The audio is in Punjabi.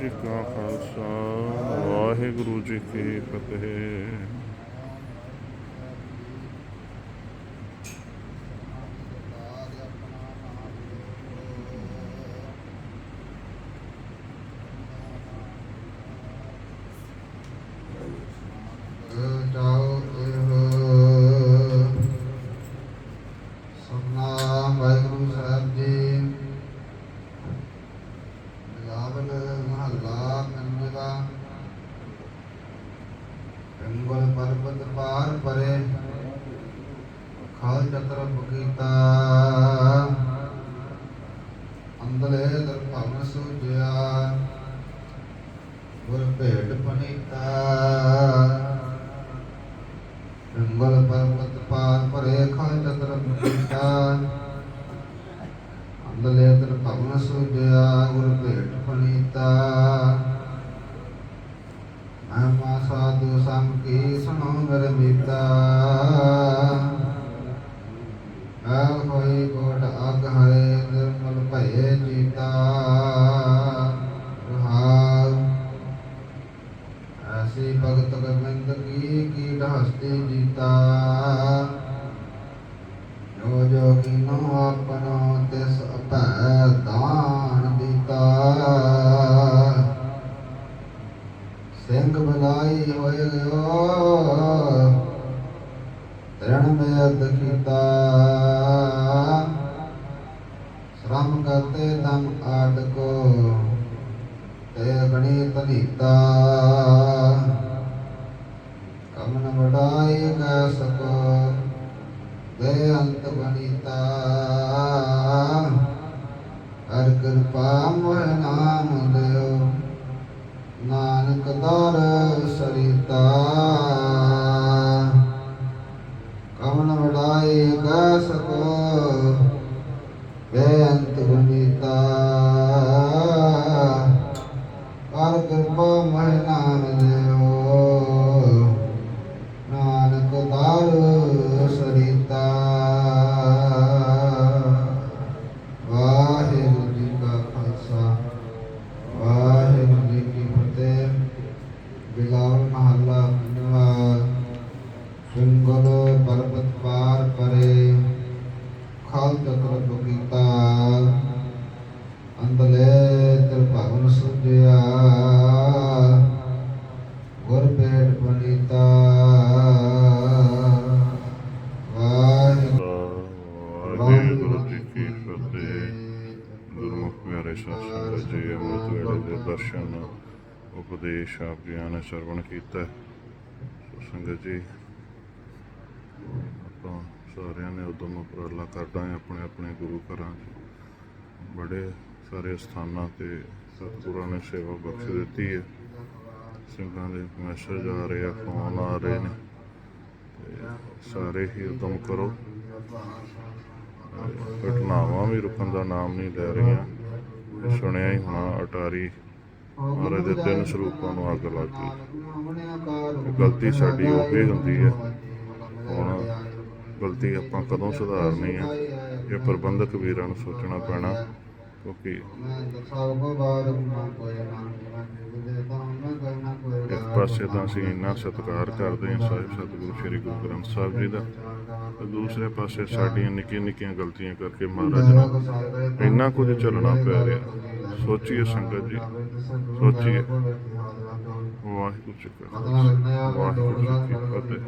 ਜੀ ਕਾ ਖਾਲਸਾ ਵਾਹਿਗੁਰੂ ਜੀ ਕੀ ਫਤਿਹ। ਵਾਹਿਗੁਰੂ ਸਾਹਿਬ ਜੀ। ਰੰਗਲ ਪਰਬਤ ਪਾਰ ਪਰੇ। ਖਾਲ ਚਤਰ ਬਕੀਤਾ ਅੰਦਲੇ ਦਰ ਭਵਨ ਗੁਰ ਭੇਟ ਪਨੀਤਾ ਰੰਗਲ ਪਰਬਤ ਪਾਰ ਪਰੇ ਖਾਲ ਚਤਰ ਬਕੀਤਾ ਅੰਦਲੇ ਦਰ ਭਵਨ ਸੁਜਿਆ ਗੁਰ ਭੇਟ ਪਨੀਤਾ ਮਹਿਮਾ ਸਾਧੂ ਸੰਗ ਕੀ ਸੁਣੋ ਮੇਰੇ ਮੀਤਾ ਆਲ ਹੋਈ ਕੋਟ ਅਗ ਹਰੇ ਨਿਰਮਲ ਭਏ ਰਹਾਉ ਐਸੀ ਭਗਤ ਗੋਬਿੰਦ ਕੀ ਕੀਟ ਹਸਤੀ ਜੀਤਾ। ਜੋ ਜੋ ਕੀਨੋ ਆਪਨੋ ਤਿਸ ਅਪੈ ਦਾਨ ਦਿੱਤਾ। ਸਿੰਘ ਬਲਾਈ ਹੋਏ ਗਇਓ ਤ੍ਰਣ ਮੇਦ ਕੀਤਾ ਸ਼ਰਮ ਕਰਤੇ ਦਮ ਆਟਕੋ ਤੇ ਗਣੀ ਤਨੀਤਾ ਕਮਨ ਵਡਾਈ ਕੈ ਸਕੋ, ਦੇ ਅੰਤ ਬਨੀਤਾ। ਹਰ ਕਿਰਪਾ ਮੋਹ ਨਾਮ ਕਿਰਪਾ ਮਹਿ ਨਾਮ ਦਿਓ ਨਾਨਕ ਦਰ ਸਰਿਤਾ ਵਾਹਿਗੁਰੂ ਜੀ ਕਾ ਖਾਲਸਾ ਵਾਹਿਗੁਰੂ ਜੀ ਕੀ ਫਤਿਹ ਬਿਲਾਵਲ ਮਹੱਲਾ ਪੰਜਵਾ ਸਿੰਗਲ ਪਰਬਤ ਪਾਰ ਪਰੇ ਖਾਲ ਚਤਰ ਬਕੀਤਾ ਅੰਦਲੇ ਤਰ ਭਵਨ ਸੁਜਿਆ ਗੁਰ ਪੇਟ ਪਨੀਤਾ ਵਾਹਿਗੁਰੂ ਜੀ ਕੀ ਫਤਿਹ। ਗੁਰਮੁਖ ਪਿਆਰੇ ਸਾਧ ਸੰਗਤ ਜੀ, ਅੰਮ੍ਰਿਤ ਵੇਲੇ ਦੇ ਦਰਸ਼ਨ, ਉਪਦੇਸ਼ ਆਪ ਜੀਆਂ ਨੇ ਸਰਵਣ ਕੀਤਾ। ਸੋ ਸੰਗਤ ਜੀ, ਆਪਾਂ ਸਾਰਿਆਂ ਨੇ ਉਦਮ ਉਪਰਾਲਾ ਕਰਦਾ ਆਪਣੇ ਆਪਣੇ ਗੁਰੂ ਘਰਾਂ 'ਚ। ਬੜੇ ਸਾਰੇ ਸਥਾਨਾਂ ਤੇ ਸਤਿਗੁਰਾਂ ਨੇ ਸੇਵਾ ਬਖਸ਼ ਦਿੱਤੀ ਹੈ। ਸਿੰਘਾਂ ਦੇ ਮੈਸੇਜ ਆ ਰਹੇ ਆ ਫੋਨ ਆ ਰਹੇ ਨੇ। ਸਾਰੇ ਹੀ ਉਦਮ ਕਰੋ। ਘਟਨਾਵਾਂ ਵੀ ਰੁਕਣ ਦਾ ਨਾਮ ਨਹੀਂ ਲੈ ਰਹੀਆਂ। ਸੁਣਿਆ ਹੀ ਹੋਣਾ, ਅਟਾਰੀ ਮਹਾਰਾਜ ਦੇ ਤਿੰਨ ਸਰੂਪਾਂ ਨੂੰ ਅੱਗ ਲੱਗ ਗਈ। ਗਲਤੀ ਸਾਡੀ ਉਹੀ ਹੁੰਦੀ ਹੈ। ਹੁਣ ਗਲਤੀ ਆਪਾਂ ਕਦੋਂ ਸੁਧਾਰਨੀ ਹੈ? ਇਹ ਪ੍ਰਬੰਧਕ ਵੀਰਾਂ ਨੂੰ ਸੋਚਣਾ ਪੈਣਾ, ਕਿਉਂਕਿ ਇੱਕ ਪਾਸੇ ਤਾਂ ਅਸੀਂ ਇੰਨਾ ਸਤਿਕਾਰ ਕਰਦੇ ਹਾਂ ਸਾਹਿਬ, ਸਤਿਗੁਰੂ ਸ੍ਰੀ ਗੁਰੂ ਗ੍ਰੰਥ ਸਾਹਿਬ ਜੀ ਦਾ। ਤੇ ਦੂਸਰੇ ਪਾਸੇ ਸਾਡੀਆਂ ਨਿੱਕੀਆਂ ਨਿੱਕੀਆਂ ਗਲਤੀਆਂ ਕਰਕੇ ਮਹਾਰਾਜ ਨੂੰ ਇੰਨਾ ਕੁਝ ਚੱਲਣਾ ਪੈ ਰਿਹਾ। ਸੋਚੀਏ ਸੰਗਤ ਜੀ, ਸੋਚੀਏ। ਵਾਹਿਗੁਰੂ ਜੀ ਕਾ ਖਾਲਸਾ, ਵਾਹਿਗੁਰੂ ਜੀ ਕੀ ਫਤਿਹ।